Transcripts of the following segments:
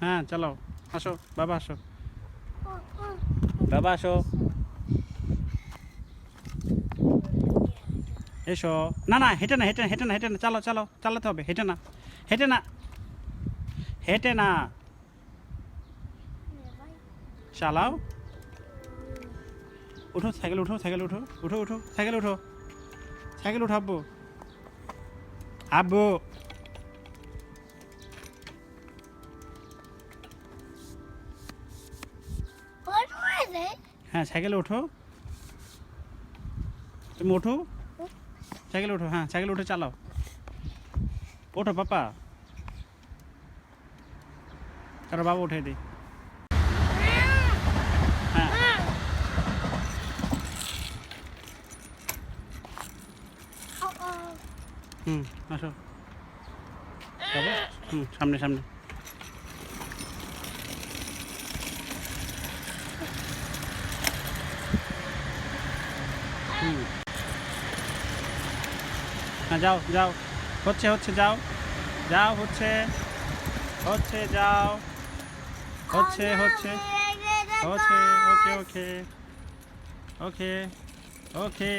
হ্যাঁ চলো আসো, বাবা আসো। বাবা, আসো। এসো। না না, হেঁটে না, হেঁটে হেঁটে না হেঁটে না। চালো চালো চালাতে হবে। হেঁটে না হেঁটে না হেঁটে না। চালাও। উঠো, সাইকেল উঠো সাইকেল উঠো। উঠো উঠো, সাইকেল উঠো। সাইকেল উঠো আব্বু আব্বু হ্যাঁ সাইকেলে ওঠো। তুমি ওঠো। সাইকেলে ওঠো হ্যাঁ সাইকেলে উঠে চালাও। ওঠো পাপা। কারও বাবা উঠে দি হ্যাঁ হুম, আসো। হুম, সামনে সামনে। হুম। হ্যাঁ যাও যাও। হচ্ছে হচ্ছে, যাও। যাও, হচ্ছে হচ্ছে, যাও। হচ্ছে হচ্ছে হচ্ছে, ওকে ওকে ওকে ওকে।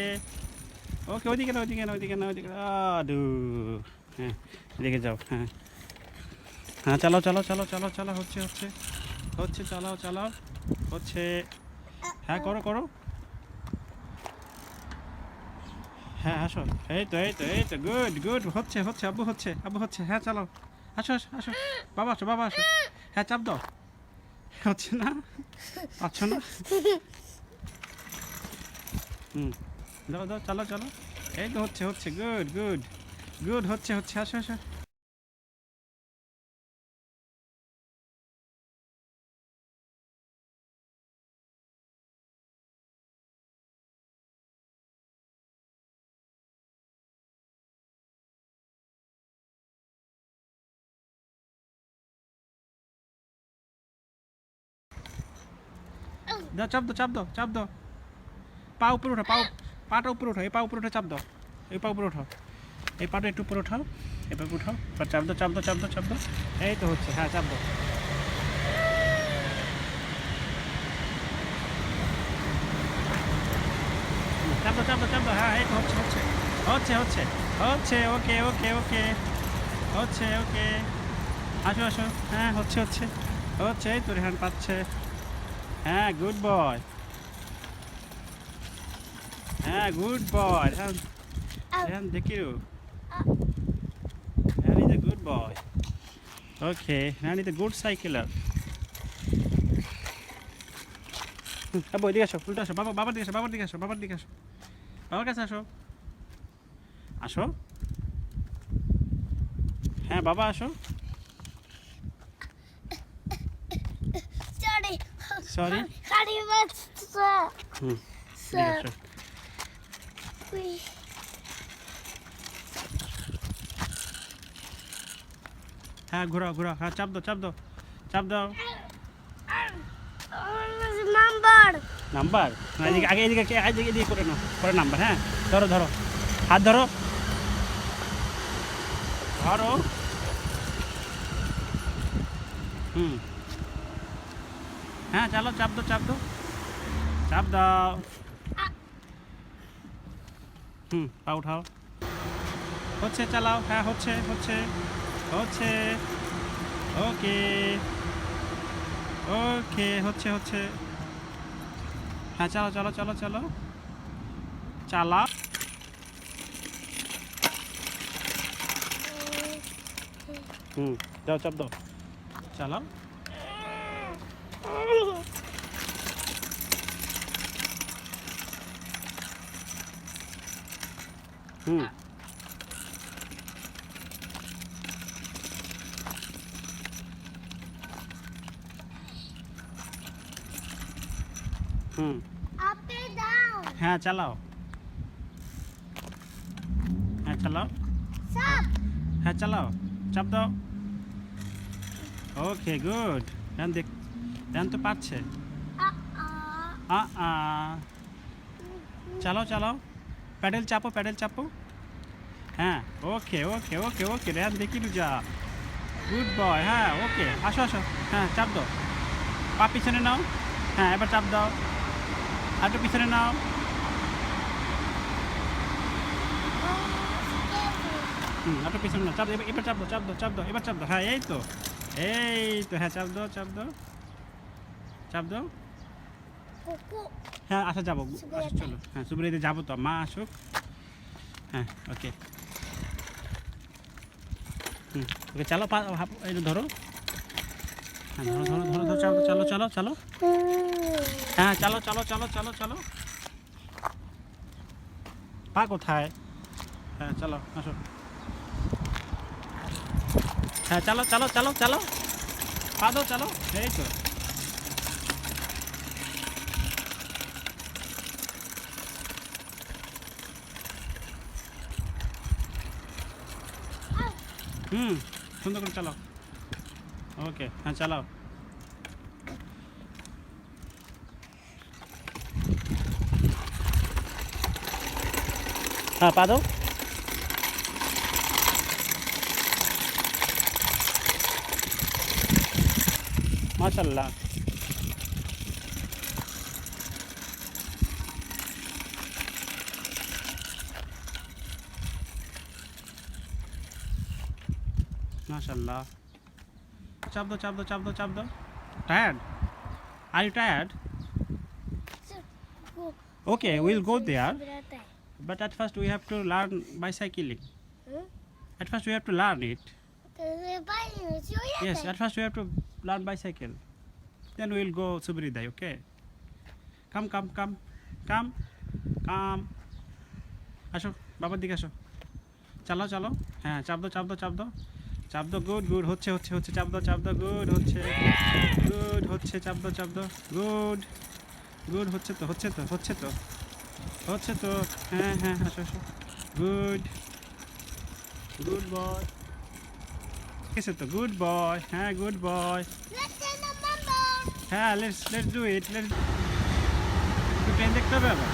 ওকে ওইদিকে না ওইদিকে না ওইদিকে না ওইদিকে আদু হ্যাঁ এদিকে যাও হ্যাঁ। হ্যাঁ চালাও চালাও চালাও চালাও চালাও, হচ্ছে হচ্ছে। হচ্ছে, চালাও চালাও, হচ্ছে। হ্যাঁ করো করো। হ্যাঁ আসো। এই তো এই তো এই তো গুড গুড হচ্ছে হচ্ছে, আব্বু হচ্ছে আব্বু হচ্ছে। হ্যাঁ চালাও। আসো আসো আসো। বাবা আসো বাবা, আসো। হ্যাঁ চাপ দাও। হচ্ছে না? পাচ্ছ না? হুম। দাও দাও চালো চালো। এই তো হচ্ছে হচ্ছে গুড গুড গুড হচ্ছে হচ্ছে আসো আসো। দাও চাপ দাও চাপ দাও চাপ দাও। পা উপরে ওঠো পা পাটা উপরে ওঠো এই পা উপরে ওঠে চাপ দাও। এই পা উপরে ওঠো এই পাটা একটু উপরে ওঠাও এবার উঠাও। এবার চাপ দাও চাপ দাও চাপ দাও চাপ দাও। এই তো হচ্ছে হ্যাঁ চাপ দাও। চাপ দাও চাপ দাও চাপ দাও হ্যাঁ এই তো হচ্ছে হচ্ছে। হচ্ছে হচ্ছে হচ্ছে, ওকে ওকে ওকে। হচ্ছে, ওকে। আসো আসো। হ্যাঁ হচ্ছে হচ্ছে। হচ্ছে, এই তো পাচ্ছে। হ্যাঁ গুড বয়। হ্যাঁ গুড বয় রেহান রেহান দেখি Rehan is a good boy okay Rehan is a good cycler Abu এদিকে আসো উল্টো আসো। বাবা বাবার দিকে আসো বাবার দিকে আসো বাবার দিকে আসো। বাবার কাছে আসো। আসো। হ্যাঁ বাবা আসো। Sorry? হুম এদিকে আসো হ্যাঁ ঘোরাও ঘোরাও হ্যাঁ চাপ দাও চাপ দাও চাপ দাও। নাম্বার নাম্বার না এদিকে আগে এদিকে এদিকে এদিকে করে নাও করে নাম্বার হ্যাঁ? ধরো ধরো। হাত ধরো। ধরো। হুম। হ্যাঁ চালো চাপ দাও চাপ দাও। চাপ দাও। হুম পা উঠাও। হচ্ছে, চালাও। হ্যাঁ হচ্ছে হচ্ছে হচ্ছে, ওকে ওকে, হচ্ছে হচ্ছে। হ্যাঁ চলো চলো চলো চলো চালা হুম যাও চাপ দাও। চালাও। হুম। হুম। হ্যাঁ চালাও। হ্যাঁ চালাও। হ্যাঁ চালাও। চাপ দাও। ওকে গুড ধ্যান দেখ ধ্যান তো পাচ্ছে আ আ চালাও চালাও। প্যাডেল চাপো প্যাডেল চাপো। হ্যাঁ ওকে ওকে ওকে ওকে, রেহান দেখি যা গুড বয় হ্যাঁ ওকে, আসো আসো হ্যাঁ চাপ দাও। পা পিছনে নাও হ্যাঁ এবার চাপ দাও। আর পিছনে নাও। হুম একটু পিছনে নাও, চাপ দাও এবার চাপ দাও চাপ দাও চাপ দাও, এবার চাপ দাও হ্যাঁ এই তো এই তো হ্যাঁ চাপ দাও চাপ দাও। চাপ দাও। হ্যাঁ আসা যাব। আসো চলো। হ্যাঁ সুবিরাতে যাব তো। মা আসুক। হ্যাঁ ওকে। হুম ওকে চালো পা এটা ধরো। হ্যাঁ ধরো ধরো ধরো ধরো চালো চলো চলো চলো। হ্যাঁ চলো চলো চলো চলো চলো। পা কোথায়? হ্যাঁ চলো আসো। হ্যাঁ চলো চলো চলো চলো। পা দাও চলো। এই তো। হুম সুন্দর করে চালাও। ওকে হ্যাঁ চালাও। হ্যাঁ পা দাও। মাশাল্লাহ মাশাল্লাহ চাপ দাও চাপ দাও চাপ দাও চাপ দাও tired are you tired we'll go there. But at first we have to learn bicycling. Hmm? At first we have to learn it. Yes, at first we have to learn bicycle. Then we'll go Subridai, okay? Come, come, come. Come. Come. আসো বাবার দিকে আসো চালাও চালো হ্যাঁ চাপ দাও চাপ দাও চাপ দাও চাপ দাও গুড গুড হচ্ছে হচ্ছে হচ্ছে, চাপ দাও চাপ দাও গুড হচ্ছে গুড হচ্ছে, চাপ দাও চাপ দাও গুড গুড হচ্ছে তো হচ্ছে তো হচ্ছে তো হচ্ছে তো হ্যাঁ হ্যাঁ আসো আসো গুড গুড বয় ঠিক তো গুড বয় হ্যাঁ গুড বয় হ্যাঁ let's let's do it let's train দেখতে হবে আবার?